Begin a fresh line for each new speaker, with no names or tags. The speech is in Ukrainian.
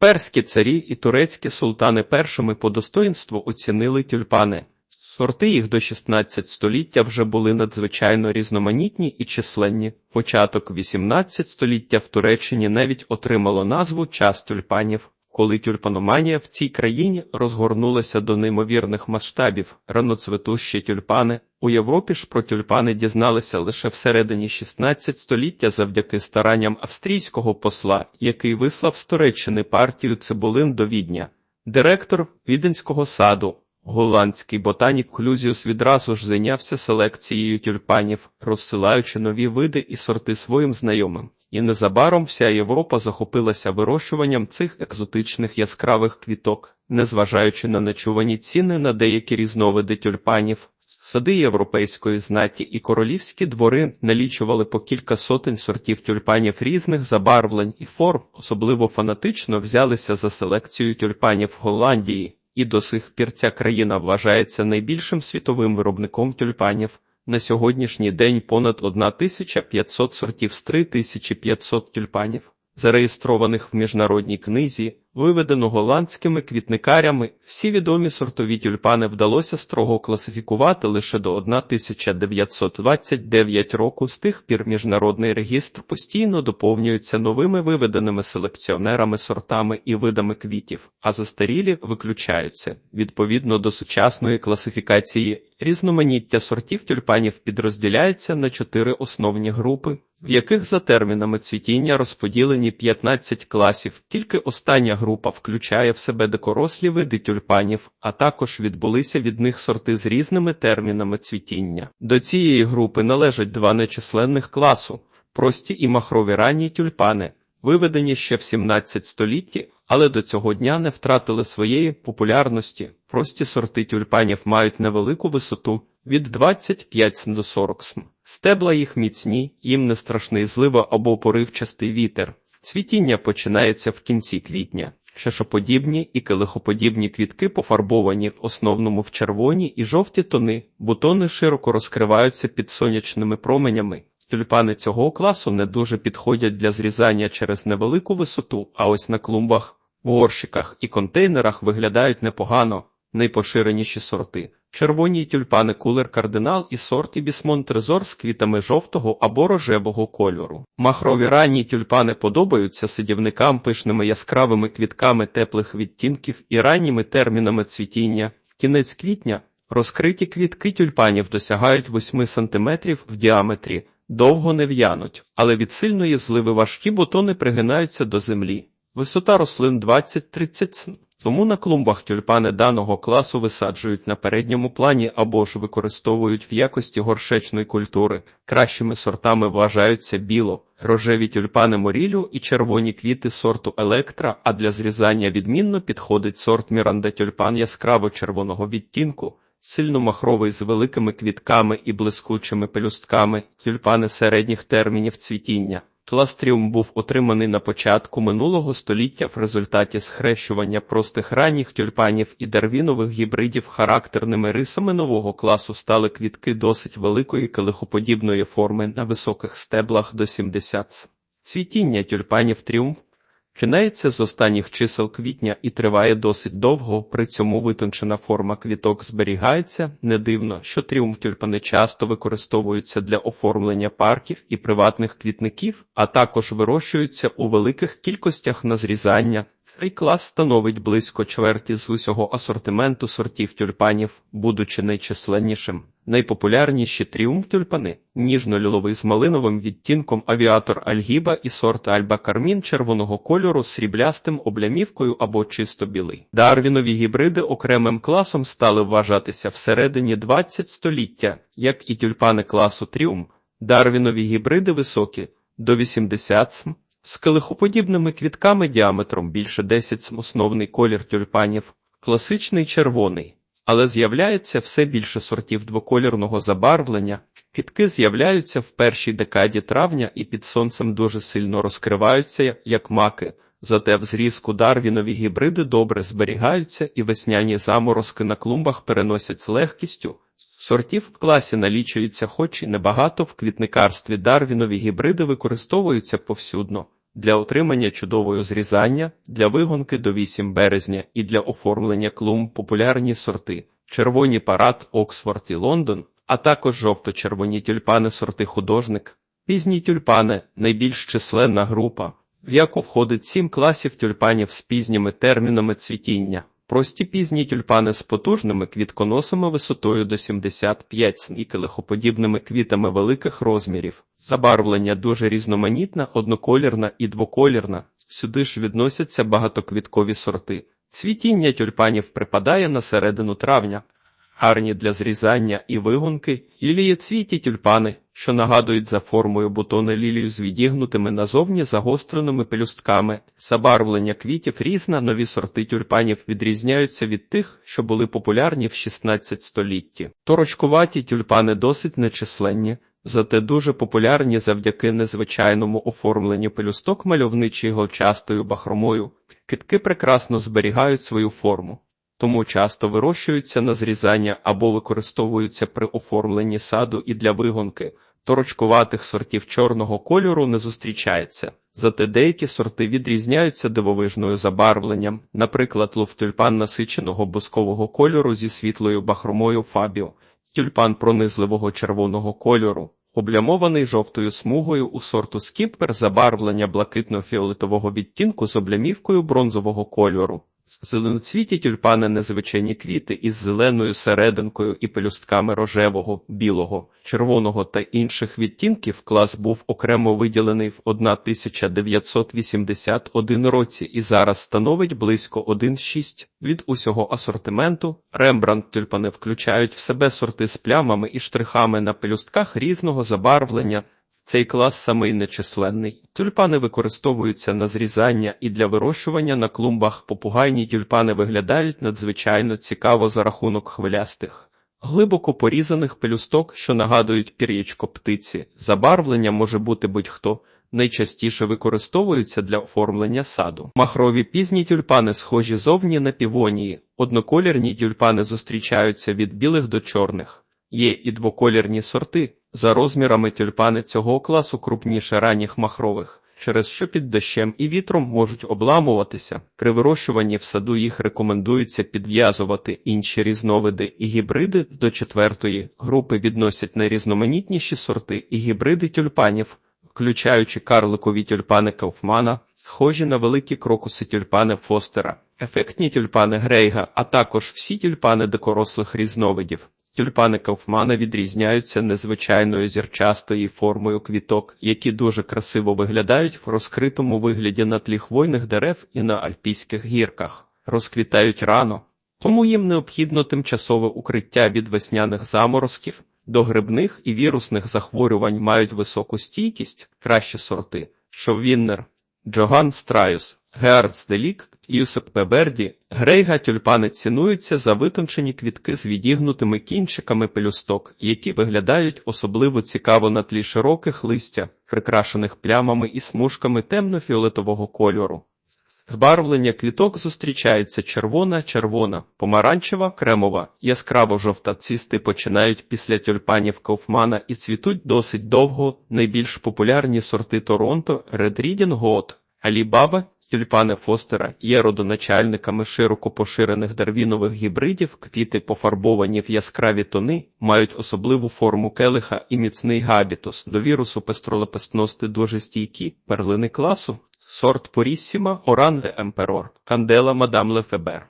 Перські царі і турецькі султани першими по достоїнству оцінили тюльпани. Сорти їх до 16 століття вже були надзвичайно різноманітні і численні. Початок 18 століття в Туреччині навіть отримало назву час тюльпанів. Коли тюльпаноманія в цій країні розгорнулася до неймовірних масштабів, раноцветущі тюльпани, у Європі ж про тюльпани дізналися лише всередині 16 століття завдяки старанням австрійського посла, який вислав з Туреччини партію цибулин до Відня. Директор Віденського саду, голландський ботанік Клюзіус відразу ж зайнявся селекцією тюльпанів, розсилаючи нові види і сорти своїм знайомим. І незабаром вся Європа захопилася вирощуванням цих екзотичних яскравих квіток, незважаючи на нечувані ціни на деякі різновиди тюльпанів. Сади європейської знаті і королівські двори налічували по кілька сотень сортів тюльпанів різних забарвлень і форм, особливо фанатично взялися за селекцію тюльпанів Голландії, і до сих пір ця країна вважається найбільшим світовим виробником тюльпанів. На сьогоднішній день понад 1500 сортів з 3500 тюльпанів, зареєстрованих в міжнародній книзі, виведено голландськими квітникарями. Всі відомі сортові тюльпани вдалося строго класифікувати лише до 1929 року. З тих пір міжнародний регістр постійно доповнюється новими виведеними селекціонерами сортами і видами квітів, а застарілі виключаються. Відповідно до сучасної класифікації, різноманіття сортів тюльпанів підрозділяється на чотири основні групи. В яких за термінами цвітіння розподілені 15 класів, тільки остання група включає в себе дикорослі види тюльпанів, а також відбулися від них сорти з різними термінами цвітіння. До цієї групи належать два нечисленних класу прості і махрові ранні тюльпани, виведені ще в 17 столітті, але до цього дня не втратили своєї популярності. Прості сорти тюльпанів мають невелику висоту від 25 до 40 см. Стебла їх міцні, їм не страшний злива або поривчастий вітер. Цвітіння починається в кінці квітня. Чешоподібні і килихоподібні квітки пофарбовані в основному в червоні і жовті тони, бутони широко розкриваються під сонячними променями. Тюльпани цього класу не дуже підходять для зрізання через невелику висоту, а ось на клумбах, горщиках і контейнерах виглядають непогано. Найпоширеніші сорти червоні тюльпани кулер кардинал і сорт ібісмон трезор з квітами жовтого або рожевого кольору. Махрові ранні тюльпани подобаються сидівникам пишними яскравими квітками теплих відтінків і ранніми термінами цвітіння. Кінець квітня розкриті квітки тюльпанів досягають 8 см в діаметрі, довго не в'януть, але від сильної зливи важкі бутони пригинаються до землі. Висота рослин 20-30 см. Тому на клумбах тюльпани даного класу висаджують на передньому плані або ж використовують в якості горшечної культури. Кращими сортами вважаються біло, рожеві тюльпани морілю і червоні квіти сорту електра, а для зрізання відмінно підходить сорт Міранда тюльпан яскраво червоного відтінку. Сильно махровий з великими квітками і блискучими пелюстками, тюльпани середніх термінів цвітіння. Тластріум був отриманий на початку минулого століття в результаті схрещування простих ранніх тюльпанів і дервінових гібридів характерними рисами нового класу стали квітки досить великої килихоподібної форми на високих стеблах до 70 с. Цвітіння тюльпанів тріумф Починається з останніх чисел квітня і триває досить довго, при цьому витончена форма квіток зберігається. Не дивно, що тріумфтюльпани часто використовуються для оформлення парків і приватних квітників, а також вирощуються у великих кількостях на зрізання. Цей клас становить близько чверті з усього асортименту сортів тюльпанів, будучи найчисленнішим. Найпопулярніші тріумф тюльпани ніжно-ліловий з малиновим відтінком авіатор Альгіба і сорт Альба Кармін червоного кольору з сріблястим облямівкою або чисто білий. Дарвінові гібриди окремим класом стали вважатися всередині 20 століття, як і тюльпани класу тріумф. Дарвінові гібриди високі до 80 см, з килихоподібними квітками діаметром більше 10 см основний колір тюльпанів, класичний червоний. Але з'являється все більше сортів двокольорного забарвлення. Квітки з'являються в першій декаді травня і під сонцем дуже сильно розкриваються, як маки. Зате в зрізку дарвінові гібриди добре зберігаються і весняні заморозки на клумбах переносять з легкістю. Сортів в класі налічується хоч і небагато в квітникарстві дарвінові гібриди використовуються повсюдно. для отримання чудового зрізання, для вигонки до 8 березня і для оформлення клумб популярні сорти червоні парад Оксфорд і Лондон, а також жовто-червоні тюльпани сорти художник, пізні тюльпани найбільш численна група, в яку входить сім класів тюльпанів з пізніми термінами цвітіння. Прості пізні тюльпани з потужними квітконосами висотою до 75 см і келихоподібними квітами великих розмірів. Забарвлення дуже різноманітна, одноколірна і двоколірна. Сюди ж відносяться багатоквіткові сорти. Цвітіння тюльпанів припадає на середину травня. Гарні для зрізання і вигонки, лілієцвіті тюльпани, що нагадують за формою бутони лілію з відігнутими назовні загостреними пелюстками. Забарвлення квітів різна, нові сорти тюльпанів відрізняються від тих, що були популярні в 16 столітті. Торочкуваті тюльпани досить нечисленні, зате дуже популярні завдяки незвичайному оформленню пелюсток мальовничою гольчастою бахромою. Китки прекрасно зберігають свою форму тому часто вирощуються на зрізання або використовуються при оформленні саду і для вигонки. Торочкуватих сортів чорного кольору не зустрічається, зате деякі сорти відрізняються дивовижною забарвленням, наприклад, луфтюльпан насиченого бускового кольору зі світлою бахромою фабіо, тюльпан пронизливого червоного кольору, облямований жовтою смугою у сорту скіппер забарвлення блакитно-фіолетового відтінку з облямівкою бронзового кольору. Зеленоцвіті тюльпани незвичайні квіти із зеленою серединкою і пелюстками рожевого, білого, червоного та інших відтінків клас був окремо виділений в 1981 році і зараз становить близько 1,6 від усього асортименту. Рембрандт тюльпани включають в себе сорти з плямами і штрихами на пелюстках різного забарвлення. Цей клас самий нечисленний. Тюльпани використовуються на зрізання і для вирощування на клумбах попугайні тюльпани виглядають надзвичайно цікаво за рахунок хвилястих. Глибоко порізаних пелюсток, що нагадують пір'ячко птиці, забарвлення може бути будь-хто, найчастіше використовуються для оформлення саду. Махрові пізні тюльпани схожі зовні на півонії, одноколірні тюльпани зустрічаються від білих до чорних. Є і двоколірні сорти, за розмірами тюльпани цього класу крупніше ранніх махрових, через що під дощем і вітром можуть обламуватися. При вирощуванні в саду їх рекомендується підв'язувати інші різновиди і гібриди до четвертої групи відносять найрізноманітніші сорти і гібриди тюльпанів, включаючи карликові тюльпани Кауфмана, схожі на великі крокуси тюльпани Фостера, ефектні тюльпани Грейга, а також всі тюльпани дикорослих різновидів. Тюльпани Кауфмана відрізняються незвичайною зірчастою формою квіток, які дуже красиво виглядають в розкритому вигляді на тлі хвойних дерев і на альпійських гірках, розквітають рано, тому їм необхідно тимчасове укриття від весняних заморозків, до грибних і вірусних захворювань мають високу стійкість, кращі сорти, Шоввіннер, Джоган Страюс, Геардс Делік, Юсеп Пеберді, Грейга тюльпани цінуються за витончені квітки з відігнутими кінчиками пелюсток, які виглядають особливо цікаво на тлі широких листя, прикрашених плямами і смужками темно-фіолетового кольору. Збарвлення квіток зустрічається червона, червона, помаранчева, кремова, яскраво жовта цісти починають після тюльпанів Кауфмана і цвітуть досить довго. Найбільш популярні сорти Торонто, Reading Gold, Алібаба, тюльпани Фостера є родоначальниками широко поширених дарвінових гібридів, квіти пофарбовані в яскраві тони, мають особливу форму келиха і міцний габітус, до вірусу пестролепестности дуже стійкі, перлини класу, сорт Поріссіма, Оранде Емперор, Кандела Мадам Лефебер.